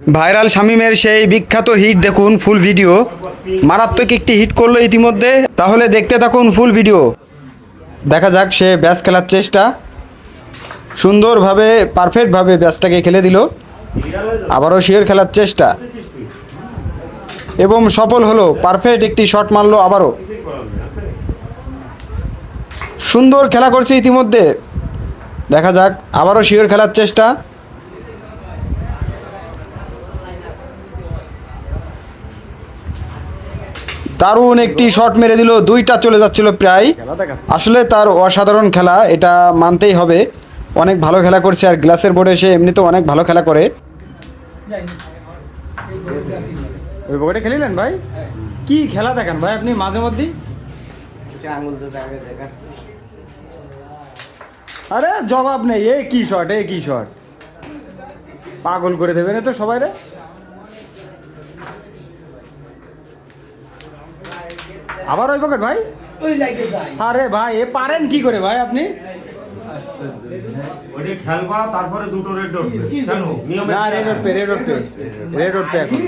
Viral শামিমের সেই বিখ্যাত hit দেখুন ফুল ভিডিও মারাত্মক একটি হিট করল ইতিমধ্যে। তাহলে দেখতে থাকুন ফুল ভিডিও দেখা যাক সে ব্যাস খেলার চেষ্টা। সুন্দরভাবে পারফেক্টভাবে ব্যাসটাকে খেলে দিল। আবারও শিওর খেলার চেষ্টা। এবং সফল হলো পারফেক্ট একটি শট মারলো আবারও। সুন্দর খেলা করছে ইতিমধ্যে। দেখা যাক, আবারও শিওর খেলার চেষ্টা। দারুণ একটি শট মেরে দিল, দুইটা চলে যাচ্ছিল প্রায়। আসলে তার অসাধারণ খেলা, এটা মানতেই হবে। অনেক ভালো খেলা করছে আর গ্লাসের বোর্ডে সে এমনিতেও অনেক ভালো খেলা করে। ওই বোর্ডে খেলিলেন ভাই? কি খেলা দেখেন ভাই আপনি মাঝে মধ্যেই? আরে জবাব নেই, এ কি শট এ কি শট পাগল করে দেবে না তো সবাই রে আবার ওই পকেট ভাই? আরে ভাই এ পারেন কি করে ভাই আপনি? ওইটা খেলবা তারপরে দুটো রেড ডট কেন? না রেড উঠবে রেড উঠবে রেড উঠবে এখন।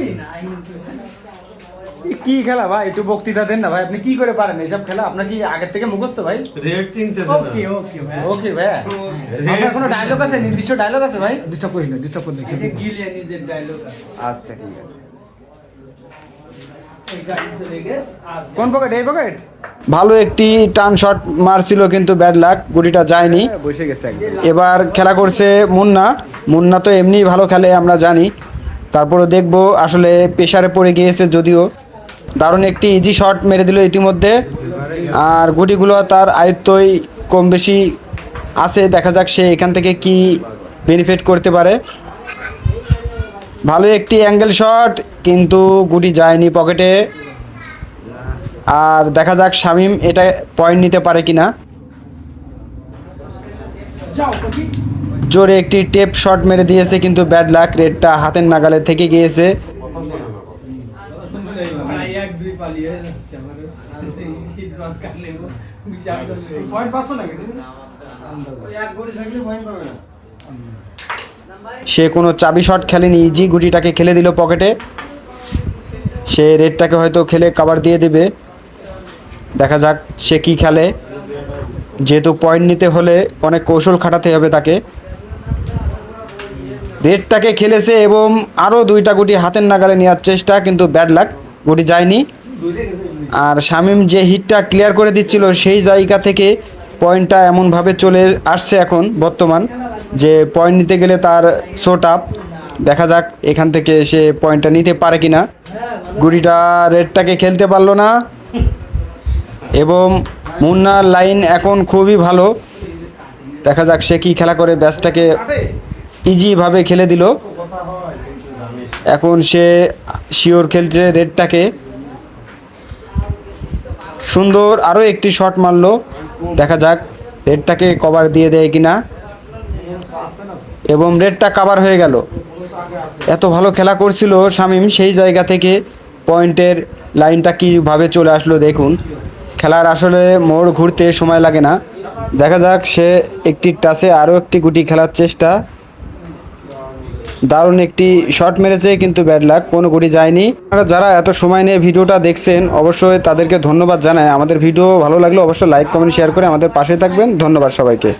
কি খেলা ভাই? একটু বক্তৃতা দেন না ভাই। আপনি কি করে পারেন এসব খেলা? আপনার কি আগের থেকে মুখস্থ ভাই? রেড চিনতেছে ওকে ওকে ভাই। ওকে ভাইয়া আপনার কোনো ডায়লগ আছে? নির্দিষ্ট ডায়লগ আছে ভাই? ডিস্টার্ব করি না ডিস্টার্ব করি না আচ্ছা ঠিক আছে এই গাড়ি চলে গেছে আর কোন পকেট এই পকেট ভালো একটি টান শট মারছিল কিন্তু ব্যাড লাক গুটিটা যায়নি। বসে গেছে এবার খেলা করছে মুন্না। মুন্না তো এমনিই ভালো খেলে আমরা জানি। তারপরে দেখব আসলে প্রেশারে পড়ে গিয়েছে যদিও। দারুণ একটি ইজি শট মেরে দিল ইতিমধ্যে। আর গুটিগুলো তার আয়ত্তই কম বেশি আছে। দেখা যাক সে এখান থেকে কি বেনিফিট করতে পারে। ভালো একটি অ্যাঙ্গেল শট কিন্তু গুটি যায়নি পকেটে আর দেখা যাক শামিম এটা পয়েন্ট নিতে পারে কিনা। যাও জোরে একটি টেপ শট মেরে দিয়েছে কিন্তু ব্যাড লাক রেডটা হাতের নাগালে থেকে গিয়েছে। পয়েন্ট সে কোনো চাবি শট খেলেনি, ইজি গুটিটাকে খেলে দিল পকেটে। সে রেডটাকে হয়তো খেলে কাবার দিয়ে দেবে। দেখা যাক সে কি খেলে। যেহেতু পয়েন্ট নিতে হলে অনেক কৌশল খাটাতে হবে তাকে। রেডটাকে খেলেছে এবং আরও দুইটা গুটি হাতের নাগালে নেওয়ার চেষ্টা, কিন্তু ব্যাড লাক, গুটি যায়নি। আর শামিম যে হিটটা ক্লিয়ার করে দিচ্ছিল, সেই জায়গা থেকে পয়েন্টটা এমনভাবে চলে আসছে এখন বর্তমান। যে পয়েন্ট নিতে গেলে তার শোট আপ দেখা যাক এখান থেকে সে পয়েন্টটা নিতে পারে কি না গুড়িটা রেডটাকে খেলতে পারল না। এবং মুন্নার লাইন এখন খুবই ভালো। দেখা যাক সে কি খেলা করে ব্যাসটাকে ইজিভাবে খেলে দিল। এখন সে শিওর খেলছে রেডটাকে। সুন্দর আরও একটি শট মারলো। দেখা যাক রেডটাকে কভার দিয়ে দেয় কিনা। এবং রেডটা কাভার হয়ে গেল। এত ভালো খেলা করছিল শামিম, সেই জায়গা থেকে পয়েন্টের লাইনটা কীভাবে চলে আসলো দেখুন। খেলার আসলে মোড় ঘুরতে সময় লাগে না। দেখা যাক সে একটি টাসে আরও একটি গুটি খেলার চেষ্টা। দারুণ একটি শট মেরেছে, কিন্তু ব্যাড লাক কোনো গুটি যায়নি। যারা এত সময় নিয়ে ভিডিওটা দেখছেন, অবশ্যই তাদেরকে ধন্যবাদ জানায় আমাদের ভিডিও ভালো লাগলে অবশ্যই লাইক কমেন্ট শেয়ার করে আমাদের পাশে থাকবেন। ধন্যবাদ সবাইকে।